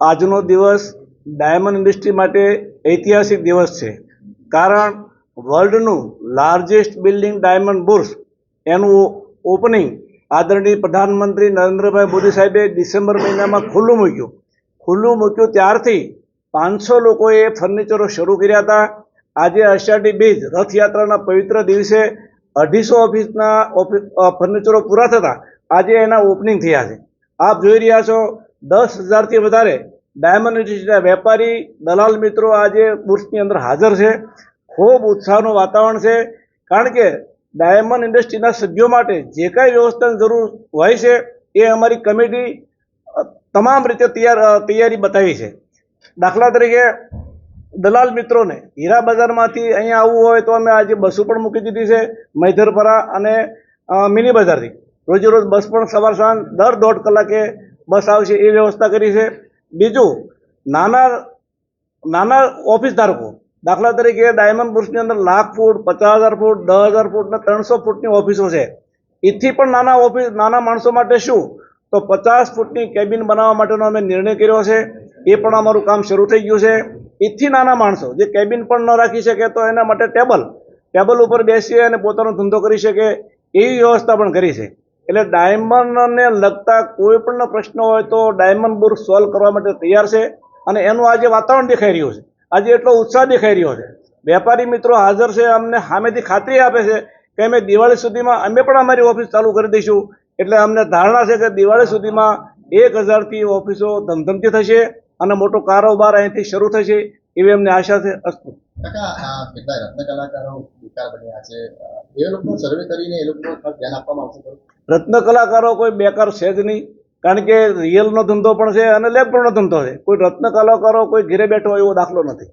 આજનો દિવસ diamond industry માટે ઐતિહાસિક દિવસ છે. કારણ વર્લ્ડનું લાર્જેસ્ટ બિલ્ડિંગ ડાયમંડ બુર્સ, એનું ઓપનિંગ આદરણીય પ્રધાનમંત્રી નરેન્દ્રભાઈ મોદી સાહેબે ડિસેમ્બર મહિનામાં ખુલ્લું મૂક્યું. ખુલ્લું મૂક્યું ત્યારથી પાંચસો લોકોએ ફર્નિચરો શરૂ કર્યા હતા. આજે અષાઢી બીજ રથયાત્રાના પવિત્ર દિવસે અઢીસો ઓફિસના ફર્નિચરો પૂરા થતા. આજે એના ઓપનિંગ થયા છે. આપ જોઈ રહ્યા છો, દસ હજારથી વધારે ડાયમંડ ઇન્ડસ્ટ્રીના વેપારી, દલાલ મિત્રો આજે બુર્સની અંદર હાજર છે. ખૂબ ઉત્સાહનું વાતાવરણ છે, કારણ કે ડાયમંડ ઇન્ડસ્ટ્રીના સભ્યો માટે જે કાંઈ વ્યવસ્થાની જરૂર હોય છે, એ અમારી કમિટી તમામ રીતે તૈયાર તૈયારી બતાવી છે. દાખલા તરીકે, દલાલ મિત્રોને હીરા બજારમાંથી અહીંયા આવવું હોય તો અમે આજે બસો પણ મૂકી દીધી છે, મૈધરપરા અને મિની બજારથી. રોજે રોજ બસ પણ સવાર સાંજ દર દોઢ કલાકે બસ આવશે એ વ્યવસ્થા કરી છે. બીજું, નાના નાના ઓફિસ ધારકો, દાખલા તરીકે ડાયમંડ બુર્સની અંદર લાખ ફૂટ, પચાસ હજાર ફૂટ, દસ હજાર ફૂટ ને ત્રણસો ફૂટની ઓફિસો છે. એથી પણ નાના ઓફિસ, નાના માણસો માટે શું? તો પચાસ ફૂટની કેબિન બનાવવા માટેનો અમે નિર્ણય કર્યો છે. એ પણ અમારું કામ શરૂ થઈ ગયું છે. એથી નાના માણસો, જે કેબિન પણ ન રાખી શકે તો એના માટે ટેબલ ટેબલ ઉપર બેસી અને પોતાનો ધંધો કરી શકે, એવી વ્યવસ્થા પણ કરી છે. એટલે ડાયમંડને લગતા કોઈ પણ પ્રશ્નો હોય તો ડાયમંડ બુક સોલ્વ કરવા માટે તૈયાર છે અને એનું આજે વાતાવરણ દેખાઈ રહ્યું છે. આજે એટલો ઉત્સાહ દેખાઈ રહ્યો છે. વેપારી મિત્રો હાજર છે, અમને સામેથી ખાતરી આપે છે કે અમે દિવાળી સુધીમાં અમે પણ અમારી ઓફિસ ચાલુ કરી દઈશું. એટલે અમને ધારણા છે કે દિવાળી સુધીમાં એક હજારથી ઓફિસો ધમધમતી થશે અને મોટો કારોબાર અહીંથી શરૂ થશે એવી અમને આશા છે. અસ્તુ. કેટલા રત્ન બન્યા છે? સર્વે કરીને એ લોકો ધ્યાન આપવામાં આવશે રત્ન કલાકારો કોઈ બેકાર છે જ નહીં. કારણ કે રિયલનો ધંધો પણ છે અને લેબનો ધંધો છે. કોઈ રત્ન કલાકારો કોઈ ઘેરે બેઠો એવો દાખલો નથી.